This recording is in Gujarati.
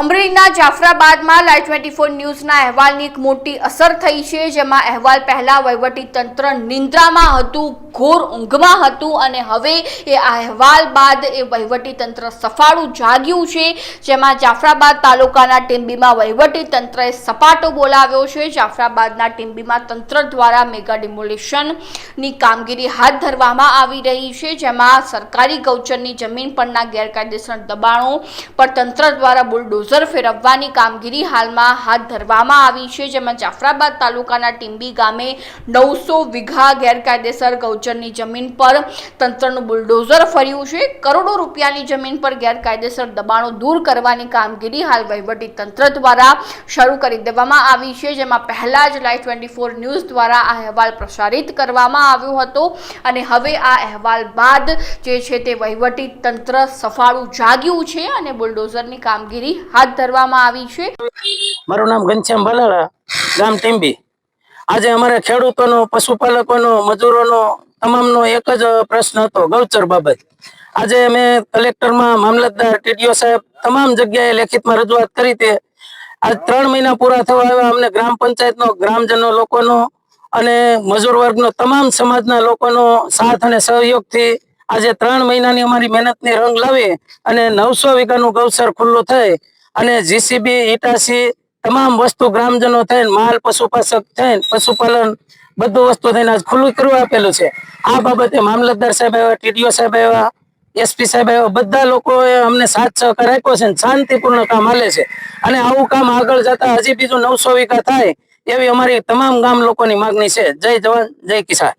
અમરેલીના જાફરાબાદમાં લાઈવ ટ્વેન્ટી ફોર ન્યૂઝના અહેવાલની એક મોટી અસર થઈ છે, જેમાં અહેવાલ પહેલા વહીવટી તંત્ર નિંદ્રામાં હતું. ઘોર ઊંઘમાં હતું અને હવે એ અહેવાલ બાદ એ વહીવટી તંત્ર સફાળું જાગ્યું છે. જેમાં જાફરાબાદ તાલુકાના ટીમ્બીમાં વહીવટી તંત્રએ સપાટો બોલાવ્યો છે. જાફરાબાદના ટીમ્બીમાં તંત્ર દ્વારા મેગા ડિમોલિશનની કામગીરી હાથ ધરવામાં આવી રહી છે. જેમાં સરકારી ગૌચરની જમીન પરના ગેરકાયદેસર દબાણો પર તંત્ર દ્વારા બુલડોઝર ફેરવવાની કામગીરી હાલમાં હાથ ધરવામાં આવી છે. જેમાં જાફરાબાદ તાલુકાના ટીંબી ગામે નવસો વીઘા ગેરકાયદેસર ગૌચરની જમીન પર તંત્રનું બુલડોઝર ફર્યું છે. કરોડો રૂપિયાની જમીન પર ગેરકાયદેસર દબાણો દૂર કરવાની કામગીરી હાલ વહીવટી દ્વારા શરૂ કરી દેવામાં આવી છે, જેમાં પહેલા જ લાઈવ ટ્વેન્ટી ન્યૂઝ દ્વારા આ અહેવાલ પ્રસારિત કરવામાં આવ્યો હતો. અને હવે આ અહેવાલ બાદ જે છે તે વહીવટી તંત્ર સફાળું જાગ્યું છે અને બુલડોઝરની કામગીરી હાથ ધરવામાં આવી છે. મારું નામ ઘનશ્યામ ભલાળા, ગામ ટીમ્બી આજે અમારા ખેડૂતોનો, પશુપાલકોનો, મજૂરોનો તમામનો એક જ પ્રશ્ન હતો, ગૌચર બાબત. આજે અમે કલેક્ટરમાં મામલતદાર ટીડીઓ સાહેબ તમામ જગ્યાએ લેખિતમાં રજૂઆત કરી તે. આજ ત્રણ મહિના પૂરા થવા આવ્યા, અમને ગ્રામ પંચાયતનો, ગ્રામજનો લોકોનો અને મજૂર વર્ગનો, તમામ સમાજના લોકોનો સાથ અને સહયોગથી આજે ત્રણ મહિનાની અમારી મહેનતની રંગ લાવી અને નવસો વીઘાનું ગૌસર ખુલ્લું થઈ અને જીસીબી, ઈટાસી તમામ વસ્તુ ગ્રામજનો થઈને, માલ, પશુપાલક થઈને, પશુપાલન બધું વસ્તુ થઈને આજ ખુલ્લું કરવા આપેલું છે. આ બાબતે મામલતદાર સાહેબ આવ્યા, ટીડીઓ સાહેબ આવ્યા, એસપી સાહેબ આવ્યા, બધા લોકોએ અમને સાથ સહકાર આપ્યો છે શાંતિપૂર્ણ કામ હાલે છે. અને આવું કામ આગળ જતા હજી બીજું નવસો વીઘા થાય એવી અમારી તમામ ગામ લોકોની માગણી છે. જય જવાન, જય કિસાન.